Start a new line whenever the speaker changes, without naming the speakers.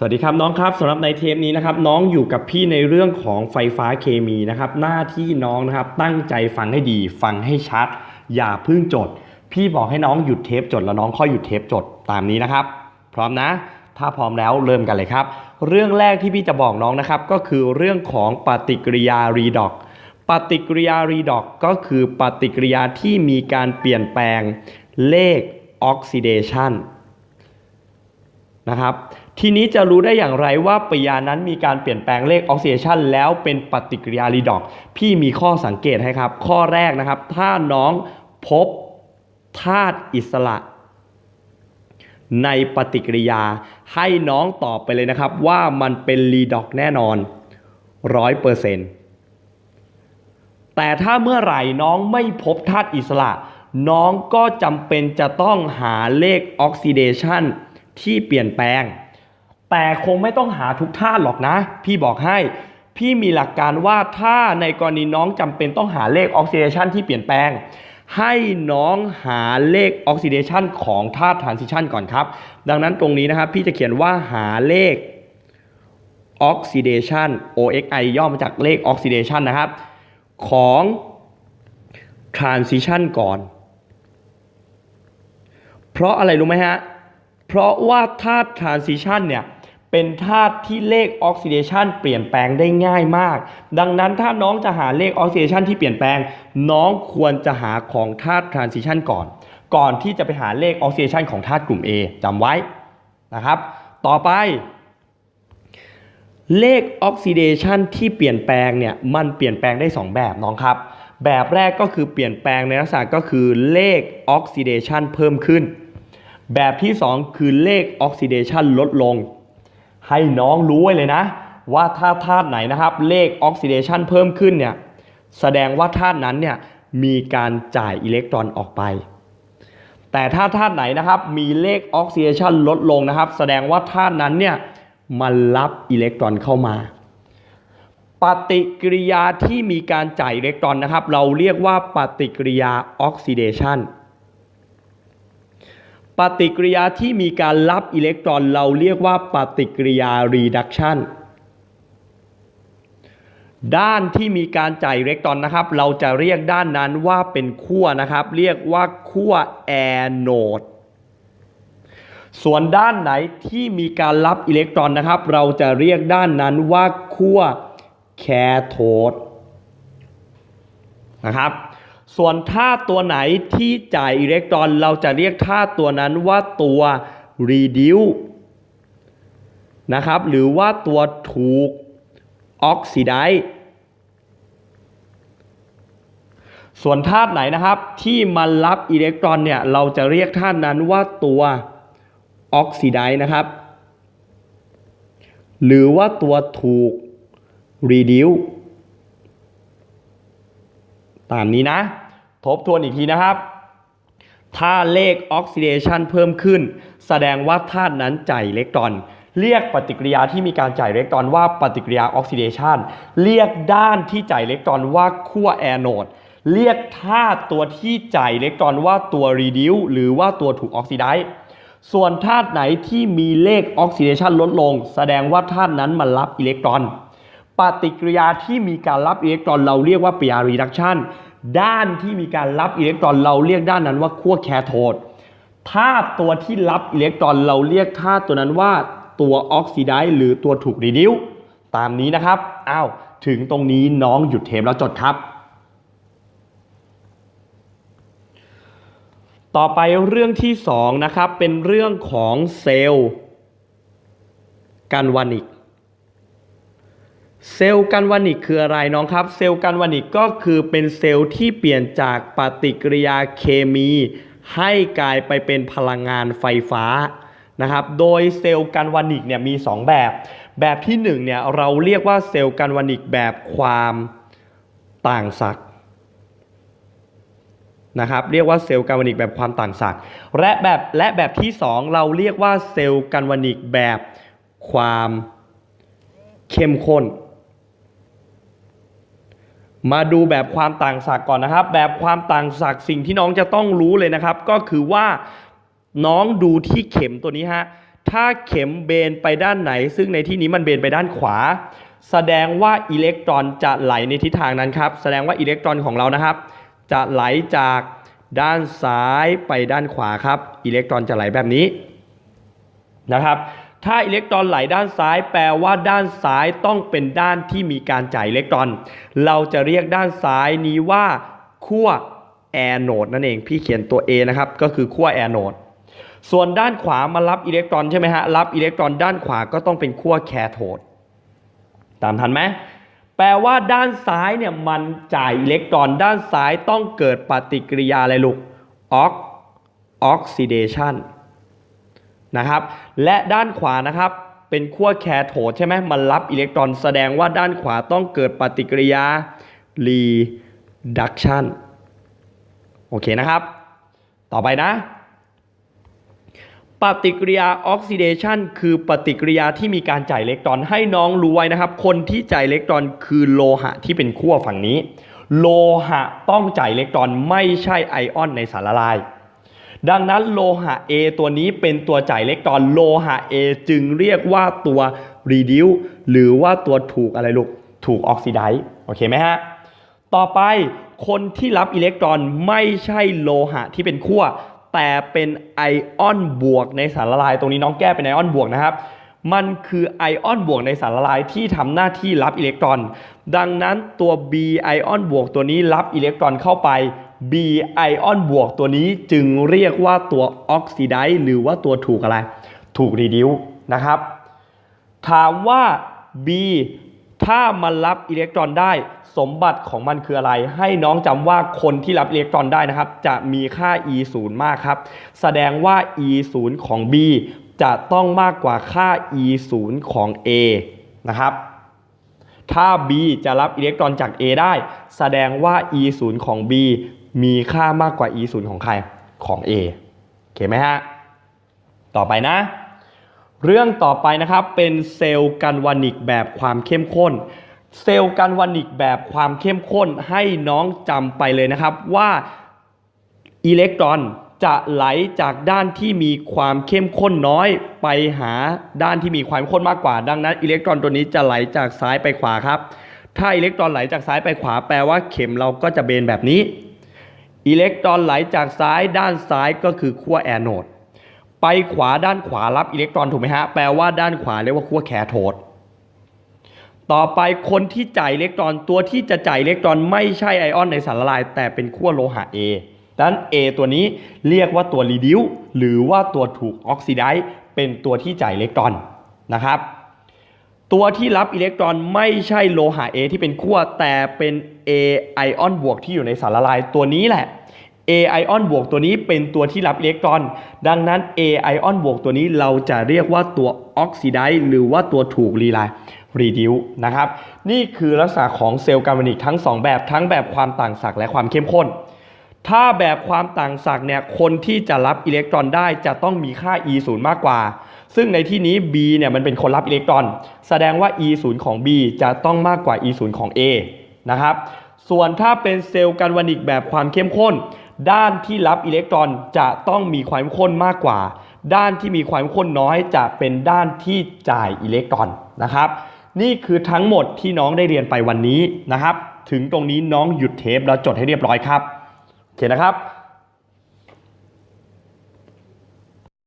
สวัสดีครับน้องครับสำหรับในเทปนี้นะครับน้องอยู่กับพี่ในเรื่องของไฟฟ้าเคมีนะครับหน้าที่น้องนะครับตั้งใจฟังให้ดี ฟังให้ชัด อย่าพิ่งจด พี่บอกให้น้องหยุดเทปจดแล้วน้องค่อยหยุดเทปจดตามนี้นะครับ พร้อมนะ ถ้าพร้อมแล้วเริ่มกันเลยครับ เรื่องแรกที่พี่จะบอกน้องนะครับก็คือเรื่องของปฏิกิริยารีดอกปฏิกิริยารีดอกก็คือปฏิกิริยาที่มีการเปลี่ยนแปลงเลขออกซิเดชันนะครับ ทีนี้จะรู้ได้อย่างไรว่าปิยานั้นมีการเปลี่ยนแปลงเลขออกซิเดชันแล้วเป็นปฏิกิริยารีดอก พี่มีข้อสังเกตให้ครับ ข้อแรกนะครับ ถ้าน้องพบธาตุอิสระ ในปฏิกิริยาให้น้องตอบไปเลยนะครับ ว่ามันเป็นรีดอกแน่นอนร้อยเปอร์เซ็นต์แต่ถ้าเมื่อไหร่น้องไม่พบธาตุอิสระ น้องก็จำเป็นจะต้องหาเลขออกซิเดชันที่เปลี่ยนแปลง แต่คงไม่ต้องหาทุกธาตุหรอกนะ พี่บอกให้พี่มีหลักการว่าถ้าในกรณีน้องจำเป็นต้องหาเลขออกซิเดชันที่เปลี่ยนแปลง ให้น้องหาเลขออกซิเดชันของธาตุทรานซิชันก่อนครับ ดังนั้นตรงนี้นะครับ พี่จะเขียนว่าหาเลขออกซิเดชัน OXI ย่อมาจากเลขออกซิเดชันนะครับ ของ transition ก่อน เพราะอะไรรู้ไหมฮะ เพราะว่าธาตุ transition เนี่ย เป็นธาตุที่เลขออกซิเดชันเปลี่ยนแปลงได้ง่ายมาก ดังนั้นถ้าน้องจะหาเลขออกซิเดชันที่เปลี่ยนแปลง น้องควรจะหาของธาตุ transition ก่อน ก่อนที่จะไปหาเลขออกซิเดชันของธาตุกลุ่ม A จำไว้นะครับ ต่อไป เลขออกซิเดชันที่เปลี่ยนแปลงเนี่ยมันเปลี่ยนแปลงได้ 2 แบบน้องครับ แบบแรกก็คือเปลี่ยนแปลงในลักษณะก็คือเลขออกซิเดชันเพิ่มขึ้น แบบที่ 2 คือเลขออกซิเดชันลดลง ให้น้องรู้ไว้เลยนะ ว่าถ้าธาตุไหนนะครับ เลขออกซิเดชันเพิ่มขึ้นเนี่ยแสดงว่าธาตุนั้นเนี่ยมีการจ่ายอิเล็กตรอนออกไป แต่ถ้าธาตุไหนนะครับมีเลขออกซิเดชันลดลงนะครับ แสดงว่าธาตุนั้นเนี่ยมันรับอิเล็กตรอนเข้ามา ปฏิกิริยาที่มีการจ่ายอิเล็กตรอนนะครับ เราเรียกว่าปฏิกิริยาออกซิเดชัน ปฏิกิริยาที่มีการรับอิเล็กตรอนเราเรียกว่าปฏิกิริยา reduction ด้านที่มีการจ่ายอิเล็กตรอนนะครับ เราจะเรียกด้านนั้นว่าเป็นขั้วนะครับ เรียกว่าขั้วแอนโนดส่วนด้านไหนที่มีการรับอิเล็กตรอนนะครับ เราจะเรียกด้านนั้นว่าขั้วแคโทดนะครับ ส่วนธาตุตัวไหนที่จ่ายอิเล็กตรอน เราจะเรียกธาตุตัวนั้นว่าตัว reduce นะครับ หรือว่าตัวถูกออกซิไดซ์ส่วนธาตุไหนนะครับ ที่มันรับอิเล็กตรอนเนี่ย เราจะเรียกธาตุนั้นว่าตัวออกซิไดซ์นะครับ หรือว่าตัวถูก reduce ตามนี้นะ ทบทวนอีกทีนะครับ ถ้าเลขออกซิเดชันเพิ่มขึ้น แสดงว่าธาตุนั้นจ่ายอิเล็กตรอน เรียกปฏิกิริยาที่มีการจ่ายอิเล็กตรอนว่าปฏิกิริยาออกซิเดชันเรียกด้านที่จ่ายอิเล็กตรอนว่าขั้วแอนโนดเรียกธาตุตัวที่จ่ายอิเล็กตรอนว่าตัวรีดิวหรือว่าตัวถูกออกซิไดซ์ส่วนธาตุไหนที่มีเลขออกซิเดชันลดลง แสดงว่าธาตุนั้นมันรับอิเล็กตรอน ปฏิกิริยาที่มีการรับอิเล็กตรอนเราเรียกว่าปฏิกิริยา reduction ด้ ด้านที่มีการรับอิเล็กตรอนเราเรียกด้านนั้นว่าขั้วแคโทดธาตุตัวที่รับอิเล็กตรอนเราเรียกธาตุตัวนั้นว่าตัวออกซิไดซ์หรือตัวถูกรีดิวตามนี้นะครับ อ้าว ถึงตรงนี้น้องหยุดเทปแล้วจดครับ ต่อไปเรื่องที่สองนะครับ เป็นเรื่องของเซลล์กันวานิก เซลล์กันวานิกคืออะไรน้องครับ เซลล์กันวานิกก็คือเป็นเซลล์ที่เปลี่ยนจากปฏิกิริยาเคมี ให้กลายไปเป็นพลังงานไฟฟ้านะครับ โดยเซลล์กันวานิกเนี่ยมี 2 แบบ แบบที่1เนี่ยเราเรียกว่าเซลล์กันวานิกแบบความต่างศักย์นะครับเรียกว่าเซลล์กันวานิกแบบความต่างศักย์และแบบและแบบที่ 2 เราเรียกว่าเซลล์กันวานิกแบบความเข้มข้น มาดูแบบความต่างศักย์ก่อนนะครับ แบบความต่างศักย์สิ่งที่น้องจะต้องรู้เลยนะครับ ก็คือว่าน้องดูที่เข็มตัวนี้ฮะถ้าเข็มเบนไปด้านไหน ซึ่งในที่นี้มันเบนไปด้านขวา แสดงว่าอิเล็กตรอนจะไหลในทิศทางนั้นครับ แสดงว่าอิเล็กตรอนของเรานะครับ จะไหลจากด้านซ้ายไปด้านขวาครับ อิเล็กตรอนจะไหลแบบนี้นะครับ ถ้าอิเล็กตรอนไหลด้านซ้ายแปลว่าด้านซ้ายต้องเป็นด้านที่มีการจ่ายอิเล็กตรอน เราจะเรียกด้านซ้ายนี้ว่าขั้วแอโนดนั่นเอง พี่เขียนตัว A นะครับ ก็คือขั้วแอโนด ส่วนด้านขวามารับอิเล็กตรอนใช่ไหมฮะ รับอิเล็กตรอนด้านขวาก็ต้องเป็นขั้วแคโทด ตามทันไหม แปลว่าด้านซ้ายเนี่ยมันจ่ายอิเล็กตรอนด้านซ้ายต้องเกิดปฏิกิริยาอะไรลูกออกออกซิเดชัน นะครับ และด้านขวานะครับเป็นขั้วแคโทดใช่ไหมมันรับอิเล็กตรอนแสดงว่าด้านขวาต้องเกิดปฏิกิริยา reduction โอเคนะครับ ต่อไปนะ ปฏิกิริยาออกซิเดชันคือปฏิกิริยาที่มีการจ่ายอิเล็กตรอนให้น้องรู้ไว้นะครับ คนที่จ่ายอิเล็กตรอนคือโลหะที่เป็นขั้วฝั่งนี้ โลหะต้องจ่ายอิเล็กตรอนไม่ใช่ไอออนในสารละลาย ดังนั้นโลหะ A ตัวนี้เป็นตัวจ่ายอิเล็กตรอนโลหะ A จึงเรียกว่าตัว reduce หรือว่าตัวถูกอะไรลูกถูกออกซิไดซ์โอเคไหมฮะ ต่อไปคนที่รับอิเล็กตรอนไม่ใช่โลหะที่เป็นขั้วแต่เป็นไอออนบวกในสารละลาย ตรงนี้น้องแก้เป็นไอออนบวกนะครับ มันคือไอออนบวกในสารละลายที่ทำหน้าที่รับอิเล็กตรอน ดังนั้นตัว B ไอออนบวกตัวนี้รับอิเล็กตรอนเข้าไป B ไอออนบวกตัวนี้จึงเรียกว่าตัวออกซิไดซ์หรือว่าตัวถูกอะไร ถูกรีดิวนะครับ ถามว่า B ถ้ามันรับอิเล็กตรอนได้ สมบัติของมันคืออะไร ให้น้องจำว่าคนที่รับอิเล็กตรอนได้นะครับ จะมีค่า e 0มากครับ แสดงว่า e 0ของ B จะต้องมากกว่าค่า e 0ของ A นะครับถ้า B จะรับอิเล็กตรอนจาก A ได้ แสดงว่า e 0ของ B มีค่ามากกว่า e 0ของใครของ A โอเคไหมฮะ ต่อไปนะ เรื่องต่อไปนะครับเป็นเซลล์กันวานิกแบบความเข้มข้น เซลล์กันวานิกแบบความเข้มข้นให้น้องจำไปเลยนะครับว่าอิเล็กตรอนจะไหลจากด้านที่มีความเข้มข้นน้อยไปหาด้านที่มีความเข้มข้นมากกว่า ดังนั้นอิเล็กตรอนตัวนี้จะไหลจากซ้ายไปขวาครับ ถ้าอิเล็กตรอนไหลจากซ้ายไปขวาแปลว่าเข็มเราก็จะเบนแบบนี้ อิเล็กตรอนไหลจากซ้ายด้านซ้ายก็คือขั้วแอนโนดไปขวาด้านขวารับอิเล็กตรอนถูกไหมฮะ แปลว่าด้านขวาเรียกว่าขั้วแคโทด ต่อไปคนที่จ่ายอิเล็กตรอนตัวที่จะจ่ายอิเล็กตรอนไม่ใช่ไอออนในสารละลาย แต่เป็นขั้วโลหะ A ดังนั้น A ตัวนี้เรียกว่าตัวรีดิวหรือว่าตัวถูกออกซิไดซ์เป็นตัวที่จ่ายอิเล็กตรอนนะครับ ตัวที่รับอิเล็กตรอนไม่ใช่โลหะ A ที่เป็นขั้วแต่เป็น A ไอออนบวกที่อยู่ในสารละลายตัวนี้แหละ A ไอออนบวกตัวนี้เป็นตัวที่รับอิเล็กตรอน ดังนั้น A ไอออนบวกตัวนี้เราจะเรียกว่าตัวออกซิไดซ์หรือว่าตัวถูกรีไลรีดิวนะครับ นี่คือลักษณะของเซลล์การบานิกทั้ง 2 แบบทั้งแบบความต่างศักย์และความเข้มข้น ถ้าแบบความต่างศักย์เนี่ยคนที่จะรับอิเล็กตรอนได้จะต้องมีค่า e 0มากกว่า ซึ่งในที่นี้ B เนี่ยมันเป็นคนรับอิเล็กตรอน แสดงว่า e 0ของ B จะต้องมากกว่า e 0ของ A นะครับส่วนถ้าเป็นเซลล์กันวานิกแบบความเข้มข้น ด้านที่รับอิเล็กตรอนจะต้องมีความเข้มข้นมากกว่า ด้านที่มีความเข้มข้นน้อยจะเป็นด้านที่จ่ายอิเล็กตรอนนะครับ นี่คือทั้งหมดที่น้องได้เรียนไปวันนี้นะครับ ถึงตรงนี้น้องหยุดเทปแล้วจดให้เรียบร้อยครับ เคนะครับ